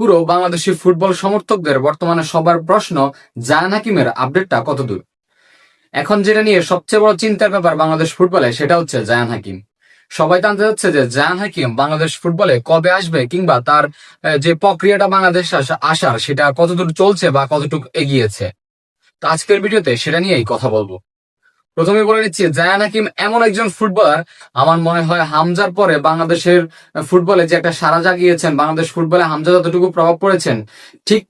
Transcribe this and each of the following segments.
পুরো বাংলাদেশি ফুটবল সমর্থকদের বর্তমানে সবার প্রশ্ন জায়ান হাকিমের আপডেটটা কতদূর? এখন যেটা নিয়ে সবচেয়ে বড় চিন্তার ব্যাপার বাংলাদেশ ফুটবলে, সেটা হচ্ছে জায়ান হাকিম। সবাই জানতে যাচ্ছে যে জায়ান হাকিম বাংলাদেশ ফুটবলে কবে আসবে কিংবা তার যে প্রক্রিয়াটা বাংলাদেশ আসা- আসার, সেটা কতদূর চলছে বা কতটুকু এগিয়েছে? তো আজকের ভিডিওতে সেটা নিয়েই কথা বলব। প্রথমে বলে নিচ্ছি, জায়ান হাকিম এমন একজন ফুটবলার, আমার মনে হয় হামজার পরে বাংলাদেশের ফুটবলে যে একটা সারা জাগিয়েছেন, বাংলাদেশ ফুটবলে হামজা যতটুকু প্রভাব পড়েছেন, ঠিক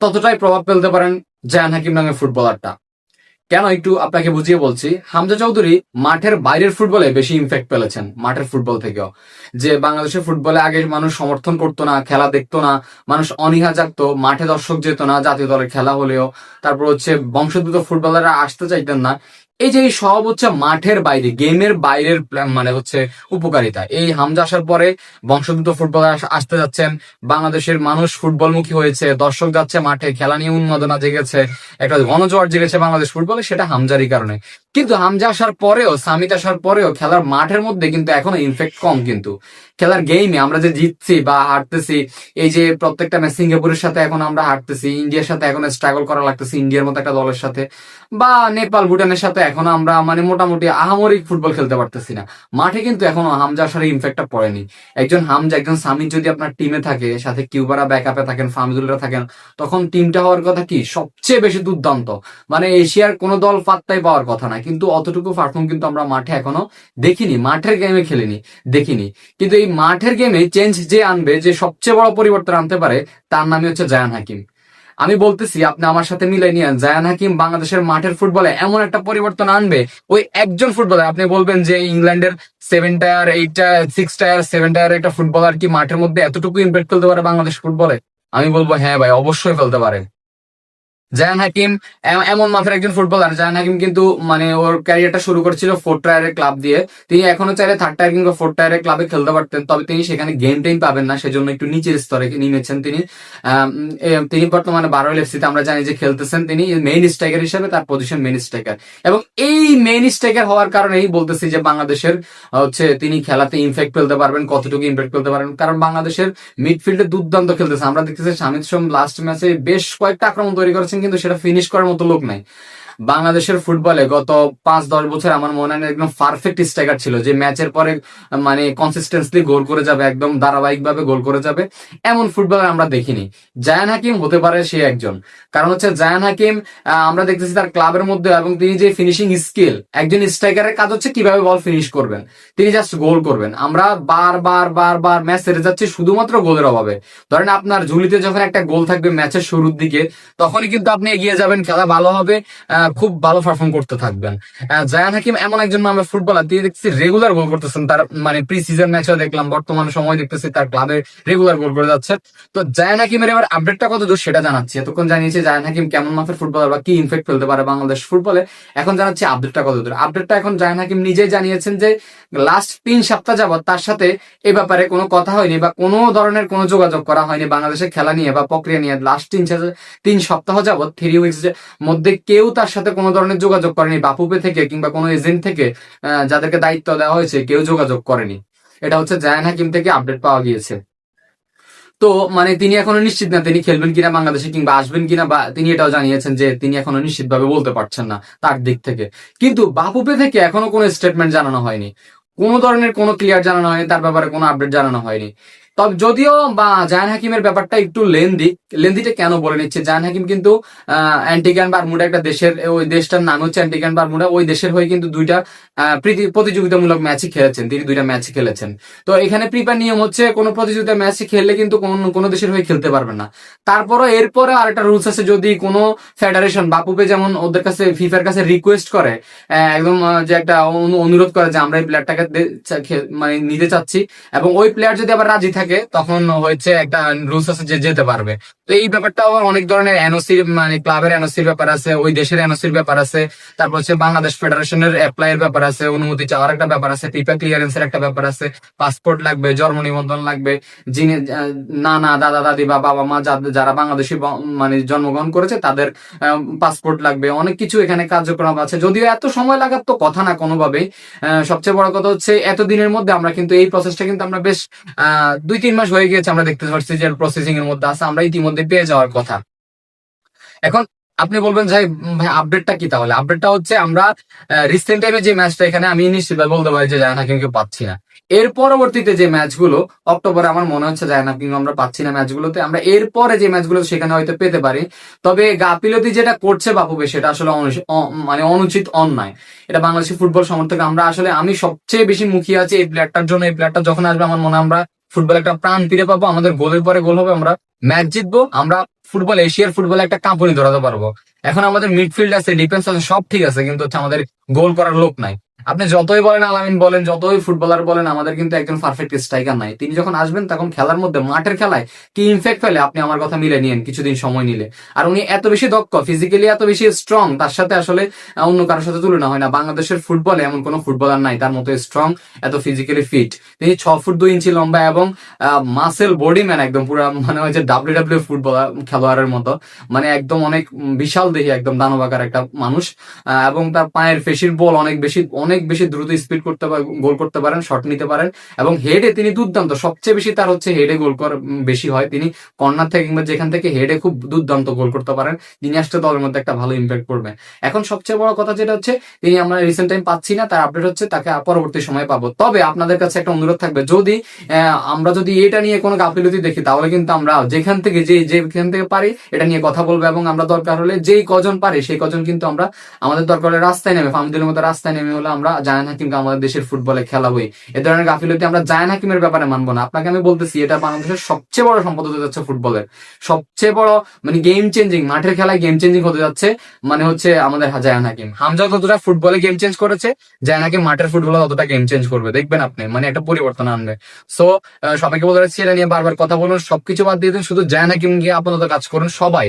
ততটাই প্রভাব ফেলতে পারেন জায়ান হাকিম নামে ফুটবলারটা। কেন একটু আপনাকে বুঝিয়ে বলছি, হামজা চৌধুরী মাঠের বাইরের ফুটবলে বেশি ইম্প্যাক্ট ফেলেছেন, মাঠের ফুটবল থেকেও। যে বাংলাদেশের ফুটবলে আগে মানুষ সমর্থন করতো না, খেলা দেখতো না, মানুষ অনীহা জাগতো, মাঠে দর্শক যেত না, জাতীয় দলের খেলা হলেও। তারপর হচ্ছে বংশোদ্ভূত ফুটবলাররা আসতে চাইতেন না এই যে সব হচ্ছে মাঠের বাইরে, গেমের বাইরের মানে হচ্ছে উপকারিতা। এই হামজা আসার পরে বংশোদ্ভূত ফুটবল আসতে যাচ্ছেন। বাংলাদেশের মানুষ ফুটবলমুখী হয়েছে, দর্শক যাচ্ছে মাঠে, খেলা নিয়ে উন্মাদনা জেগেছে, একটা গণজোয়ার জেগেছে বাংলাদেশ ফুটবলে, সেটা হামজারই কারণে। কিন্তু হামজা আসার পরেও, সামিত আসার পরেও খেলার মাঠের মধ্যে কিন্তু এখনও ইনফেক্ট কম কিন্তু। খেলার গেমে আমরা যে জিতছি বা হারতেছি, এই যে প্রত্যেকটা ম্যাচ সিঙ্গাপুরের সাথে এখন আমরা হারতেছি ইন্ডিয়ার সাথে এখন স্ট্রাগল করা লাগতেছে ইন্ডিয়ার মতো একটা দলের সাথে, বা নেপাল, ভুটানের সাথে এখন আমরা মানে মোটামুটি আহামরিক ফুটবল খেলতে পারতেছি না। মাঠে কিন্তু এখনও হামজা আসার ইনফেক্টটা পড়েনি। একজন হামজা, একজন সামিত যদি আপনার টিমে থাকে, সাথে কিউবারা ব্যাকআপে থাকেন ফামিদুলরা থাকেন, তখন টিমটা হওয়ার কথা কি? সবচেয়ে বেশি দুর্দান্ত। মানে এশিয়ার কোনো দল পাত্তাই পাওয়ার কথা না। কিন্তু অতটুকু পারফর্ম কিন্তু আমরা মাঠে এখনও দেখিনি, মাঠের গেমে খেলিনি, দেখিনি। কিন্তু এই মাঠের গেমে চেঞ্জ যে আনবে, যে সবচেয়ে বড় পরিবর্তন আনতে পারে, তার নামই হচ্ছে জায়ান হাকিম। আমি বলতেছি, আপনি আমার সাথে মিলাই নিয়ে জায়ান হাকিম বাংলাদেশের মাঠের ফুটবলে এমন একটা পরিবর্তন আনবে, ওই একজন ফুটবলার, আপনি বলবেন যে ইংল্যান্ডের seven tier eight tier six tier seven tier একটা ফুটবলার কি মাঠের মধ্যে এতটুকু ইম্প্যাক্ট ফেলতে পারে বাংলাদেশ ফুটবলে? আমি বলব হ্যাঁ ভাই, অবশ্যই ফেলতে পারে। জায়ান হাকিম এমন মাথার একজন ফুটবলার। জায়ান হাকিম কিন্তু মানে ওর ক্যারিয়ারটা শুরু করেছিল ফোর টায়ারের ক্লাব দিয়ে। তিনি এখনও চাইলে থার্ড টায়ার কিংবা ফোর টায়ারের ক্লাবে খেলতে পারতেন, তবে তিনি সেখানে গেম টাইম পাবেন না, সেজন্য একটু নিচের স্তরে নেমেছেন তিনি। তিনি বর্তমানে বারোইল এফসিতে আমরা জানি যে খেলতেছেন তিনি মেইন স্ট্রাইকার হিসেবে তার পজিশন মেইন স্ট্রাইকার এবং এই মেইন স্ট্রাইকার হওয়ার কারণেই বলতেছি যে বাংলাদেশের হচ্ছে তিনি খেলাতে ইনফেক্ট ফেলতে পারবেন, কতটুকু ইম্প্যাক্ট ফেলতে পারবেন। কারণ বাংলাদেশের মিডফিল্ডে দুর্দান্ত খেলতেছে। আমরা দেখতেছি স্বামীর সোম লাস্ট ম্যাচে বেশ কয়েকটা আক্রমণ তৈরি করেছেন কিন্তু সেটা ফিনিশ করার মতো লোক নাই। বাংলাদেশের ফুটবলে গত পাঁচ, দশ বছর আমার মনে হয় একদম পারফেক্ট স্ট্রাইকার ছিল, যে ম্যাচের পরে মানে কনসিস্টেন্সলি গোল করে যাবে, একদম ধারাবাহিক ভাবে গোল করে যাবে, এমন ফুটবলার আমরা দেখিনি। জায়ান হাকিম হতে পারে সে একজন। কারণ হচ্ছে জায়ান হাকিম আমরা দেখতেছি তার ক্লাবের মধ্যে এবং তিনি যে ফিনিশিং স্কিল একজন স্ট্রাইকারের কাজ হচ্ছে কীভাবে বল ফিনিশ করবেন। তিনি জাস্ট গোল করবেন। আমরা বার বার বার বার ম্যাচ হেরে যাচ্ছি শুধুমাত্র গোলের অভাবে। ধরেন আপনার ঝুলিতে যখন একটা গোল থাকবে ম্যাচের শুরুর দিকে, তখনই কিন্তু আপনি এগিয়ে যাবেন, খেলা ভালো হবে খুব ভালো পারফর্ম করতে থাকবেন। জায়ান হাকিম এমন একজন আমরা ফুটবলার তিনি দেখছি রেগুলার গোল করতেছেন তার মানে প্রি সিজন ম্যাচও দেখলাম, বর্তমান সময় দেখতেছি তার ক্লাবে রেগুলার গোল করে যাচ্ছে। তো জায়ান হাকিমের এবার আপডেটটা কত দূর সেটা জানাচ্ছি। এতক্ষণ জানিয়েছি জায়ান হাকিম কেমন মাপের ফুটবলার বা কি ইনফেক্ট ফেলতে পারে বাংলাদেশ ফুটবলে এখন জানাচ্ছি আপডেটটা কত দূর আপডেটটা এখন জায়ান হাকিম নিজেই জানিয়েছেন যে লাস্ট তিন সপ্তাহ যাবত তার সাথে এ ব্যাপারে কোনো কথা হয়নি বা কোনো ধরনের কোনো যোগাযোগ করা হয়নি বাংলাদেশের খেলা নিয়ে বা প্রক্রিয়া নিয়ে। লাস্ট তিন তিন সপ্তাহ যাবত থ্রি উইক্স মধ্যে কেউ তার সাথে কোনো ধরনের যোগাযোগ করেনি, বাপুপে থেকে কিংবা কোনো এজেন্ট থেকে যাদেরকে দায়িত্ব দেওয়া হয়েছে, কেউ যোগাযোগ করেনি। এটা হচ্ছে জায়ান হাকিম থেকে আপডেট পাওয়া গিয়েছে। তো মানে তিনি এখনও নিশ্চিত না, তিনি খেলবেন কিনা বাংলাদেশে কিংবা আসবেন কিনা বা তিনি এটাও জানিয়েছেন যে তিনি এখনও নিশ্চিতভাবে বলতে পারছেন না তার দিক থেকে। কিন্তু বাপুপে থেকে এখনও কোনো স্টেটমেন্ট জানানো হয়নি। কোনো ধরনের কোনো ক্লিয়ার জানানো হয়নি, তার ব্যাপারে কোনো আপডেট জানানো হয়নি। তবে যদিও, বা জায়ান হাকিমের ব্যাপারটা একটু লেন্দি, লেন্দিটা কেন বলে নিচ্ছে? জায়ান হাকিম কিন্তু অ্যান্টিগান বারমুডা একটা দেশের, ওই দেশটার নাম হচ্ছে অ্যান্টিগান বারমুডা। ওই দেশের হয়ে কিন্তু দুইটা প্রতিযোগিতামূলক ম্যাচই খেলেছেন। তিনি দুইটা ম্যাচ খেলেছেন। তো এখানে প্রিপার নিয়ম হচ্ছে, কোনো প্রতিযোগিতা ম্যাচে খেললে কিন্তু কোন দেশের হয়ে খেলতে পারবে না। তারপরও এরপরে আরেকটা রুলস আছে, যদি কোনো ফেডারেশন বাপুপে যেমন ওদের কাছে, ফিফার কাছে রিকোয়েস্ট করে একদম যে একটা অনুরোধ করে যে আমরা এই প্লেয়ারটাকে মানে নিতে চাচ্ছি, এবং ওই প্লেয়ার যদি আবার রাজি থাকে তখন হয়েছে একটা রুলস আছে যে যেতে পারবে। তো এই ব্যাপারটা আবার অনেক ধরনের এনওসি মানে ক্লাবের এনওসির ব্যাপার আছে, ওই দেশের এনওসির ব্যাপার আছে। তারপর হচ্ছে বাংলাদেশ ফেডারেশনের অ্যাপ্লাই এর ব্যাপার আছে, অনুমতি চাওয়ার একটা ব্যাপার আছে ফিফা ক্লিয়ারেন্সের একটা ব্যাপার আছে পাসপোর্ট লাগবে, জন্ম নিবন্ধন লাগবে, যিনি নানা দাদা, দাদি, বা বাবা, মা যারা বাংলাদেশি মানে জন্মগ্রহণ করেছে, তাদের পাসপোর্ট লাগবে। অনেক কিছু এখানে কার্যক্রম আছে। যদিও এত সময় লাগার তো কথা না কোনোভাবেই সবচেয়ে বড় কথা হচ্ছে এতদিনের মধ্যে আমরা কিন্তু এই প্রসেসটা কিন্তু আমরা বেশ দুই তিন মাস হয়ে গিয়েছে আমরা দেখতে পাচ্ছি যে প্রসেসিং এর মধ্যে আছে আমরা ইতিমধ্যে পেয়ে যাওয়ার কথা। এখন আপনি বলবেন উম, ভাই আপডেটটা কি তাহলে? আপডেটটা হচ্ছে আমরা রিসেন্ট টাইমে যে ম্যাচটা এখানে আমি নিশ্চিত বলতে পারি যে জায়ান হাকিমকে পাচ্ছি না। এর পরবর্তীতে যে ম্যাচগুলো অক্টোবরে আমার মনে হচ্ছে জায়ান হাকিম আমরা পাচ্ছি না ম্যাচগুলোতে আমরা এরপরে যে ম্যাচগুলো সেখানে হয়তো পেতে পারি। তবে গাফিলতি যেটা করছে বাপুবে সেটা আসলে মানে অনুচিত অন্যায়। এটা বাংলাদেশের ফুটবল সমর্থক আমরা আসলে আমি সবচেয়ে বেশি মুখিয়ে আছি এই প্লেয়ারটার জন্য। এই প্লেয়ারটা যখন আসবে আমার মনে আমরা ফুটবল একটা প্রাণ ফিরে পাবো, আমাদের গোলের পরে গোল হবে, আমরা ম্যাচ জিতবো, আমরা ফুটবল, এশিয়ার ফুটবলে একটা কাঁপুনি ধরাতে পারব। এখন আমাদের মিডফিল্ড আছে, ডিফেন্স আছে, সব ঠিক আছে, কিন্তু হচ্ছে আমাদের গোল করার লোক নাই। আপনি যতই বলেন আলামিন বলেন, যতই ফুটবলার বলেন, আমাদের কিন্তু একজন পারফেক্ট স্ট্রাইকার নাই। তিনি যখন আসবেন, তখন খেলার মধ্যে, মাঠের খেলায় কি ইনফেক্ট ফেলে আপনি আমার কথা মিলে নিয়েন, কিছুদিন সময় নিলে। আর উনি এত বেশি দক্ষ ফিজিক্যালি এত বেশি স্ট্রং তার সাথে আসলে অন্য কারোর সাথে তুলনা হয় না। বাংলাদেশের ফুটবলে এমন কোনো ফুটবলার নাই, তার মতো স্ট্রং এত ফিজিক্যালি ফিট তিনি ছ ফুট দুই ইঞ্চি লম্বা এবং মাসেল বডি ম্যান একদম, পুরো মানে ওই যে ডাব্লিউ ডাব্লিউ ফুটবলার খেলোয়াড়ের মতো। মানে একদম অনেক বিশাল দেহি, একদম দানবাকার একটা মানুষ। এবং তার পায়ের ফেসির বল অনেক বেশি, অনেক বেশি দ্রুত স্পিড করতে গোল করতে পারেন শট নিতে পারেন এবং হেডে তিনি দুর্দান্ত। সবচেয়ে বেশি তার হচ্ছে হেডে গোল কর বেশি হয়। তিনি কর্নার থেকে কিংবা যেখান থেকে হেডে খুব দুর্দান্ত গোল করতে পারেন, তিনি আসতে দলের মধ্যে একটা ভালো ইম্প্যাক্ট করবেন। এখন সবচেয়ে বড় কথা যেটা হচ্ছে, তিনি আমরা রিসেন্ট টাইম পাচ্ছি না, তার আপডেট হচ্ছে, তাকে পরবর্তী সময় পাবো। তবে আপনাদের কাছে একটা অনুরোধ থাকবে, যদি আমরা যদি এটা নিয়ে কোনো গাফিলতি দেখি, তাহলে কিন্তু আমরা যেখান থেকে যে যেখান থেকে পারি, এটা নিয়ে কথা বলব এবং আমরা দরকার হলে যেই কজন পারে, সেই কজন কিন্তু আমরা আমাদের দরকার হলে রাস্তায় নেমে ফার্মদের মতো রাস্তায় নেমে হলে আমরা জায়ান হাকিমকে আমাদের দেশের ফুটবলে খেলাবই এ ধরনের গাফিলতি আমরা জায়ান হাকিমের ব্যাপারে মানবো না। আপনাকে আমি বলতেছি, এটা বাংলাদেশের সবচেয়ে বড় সম্পদ হতে যাচ্ছে ফুটবলের। সবচেয়ে বড় মানে গেম চেঞ্জিং মাঠের খেলায় গেম চেঞ্জিং হতে যাচ্ছে মানে হচ্ছে আমাদের জায়ান হাকিম। হামজা যতটা ফুটবলে গেম চেঞ্জ করেছে জায়ান হাকিম মাঠের ফুটবলে ততটা গেম চেঞ্জ করবে। দেখবেন আপনি মানে একটা পরিবর্তন আনবে। সো সবাইকে বলে রাখছি, এটা নিয়ে বারবার কথা বলুন, সবকিছু বাদ দিয়ে দিন, শুধু জায়ান হাকিম গিয়ে আপাতত কাজ করুন সবাই।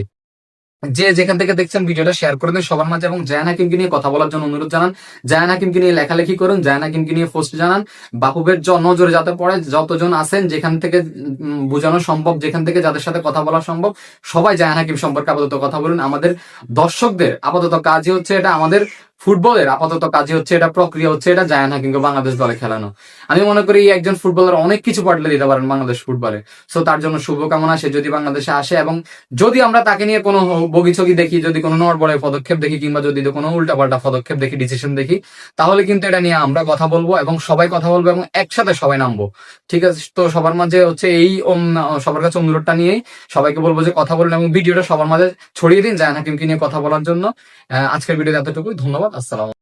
যে যেখান থেকে দেখছেন ভিডিওটা শেয়ার করে দিন সবার মাঝে এবং জায়ান হাকিমকে নিয়ে কথা বলার জন্য অনুরোধ জানান। জায়ান হাকিমকে নিয়ে লেখালেখি করুন, জায়ান হাকিমকে নিয়ে পোস্ট জানান। বাপুবের নজরে যাতে পড়ে, যতজন আছেন যেখান থেকে বোঝানো সম্ভব, যেখান থেকে যাদের সাথে কথা বলা সম্ভব, সবাই জায়ান হাকিম সম্পর্কে আপাতত কথা বলুন। আমাদের দর্শকদের আপাতত কাজই হচ্ছে এটা, আমাদের ফুটবলের আপাতত কাজই হচ্ছে এটা, প্রক্রিয়া হচ্ছে এটা, জায়ান হাকিমকে বাংলাদেশ দলে খেলানো। আমি মনে করি একজন ফুটবলার অনেক কিছু পাল্টে দিতে পারেন বাংলাদেশ ফুটবলে। সো তার জন্য শুভকামনা, সে যদি বাংলাদেশে আসে এবং যদি আমরা তাকে নিয়ে কোনো বগিছগি দেখি, যদি কোনো নড়বড়ে পদক্ষেপ দেখি কিংবা যদি কোনো উল্টাপাল্টা পদক্ষেপ দেখি ডিসিশন দেখি, তাহলে কিন্তু এটা নিয়ে আমরা কথা বলব এবং সবাই কথা বলব এবং একসাথে সবাই নামবো। ঠিক আছে? তো সবার মাঝে হচ্ছে এই সবার কাছে অনুরোধটা নিয়েই সবাইকে বলব যে কথা বলুন এবং ভিডিওটা সবার মাঝে ছড়িয়ে দিন জায়ান হাকিমকে নিয়ে কথা বলার জন্য। আজকের ভিডিও এতটুকুই। ধন্যবাদ। আসসালাম